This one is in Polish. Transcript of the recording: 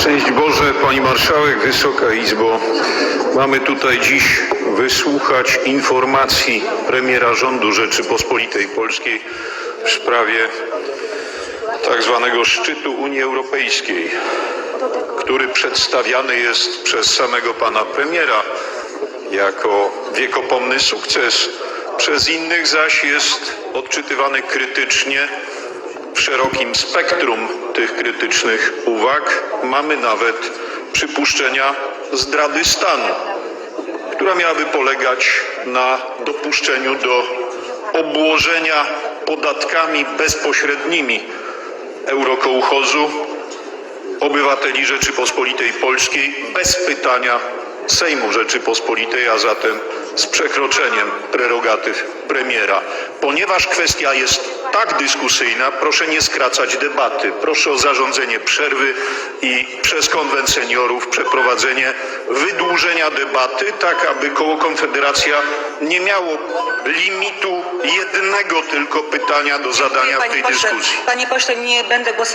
Szczęść Boże, Pani Marszałek, Wysoka Izbo. Mamy tutaj dziś wysłuchać informacji premiera rządu Rzeczypospolitej Polskiej w sprawie tak zwanego szczytu Unii Europejskiej, który przedstawiany jest przez samego pana premiera jako wiekopomny sukces, przez innych zaś jest odczytywany krytycznie w szerokim spektrum tych krytycznych uwag mamy nawet przypuszczenia zdrady stanu, która miałaby polegać na dopuszczeniu do obłożenia podatkami bezpośrednimi eurokołchozu obywateli Rzeczypospolitej Polskiej bez pytania Sejmu Rzeczypospolitej, a zatem z przekroczeniem prerogatyw premiera. Ponieważ kwestia jest tak dyskusyjna, proszę nie skracać debaty. Proszę o zarządzenie przerwy i przez konwent seniorów przeprowadzenie wydłużenia debaty, tak aby koło Konfederacja nie miało limitu jednego tylko pytania do zadania w tej Panie pośle, dyskusji. panie pośle, nie będę głosowała.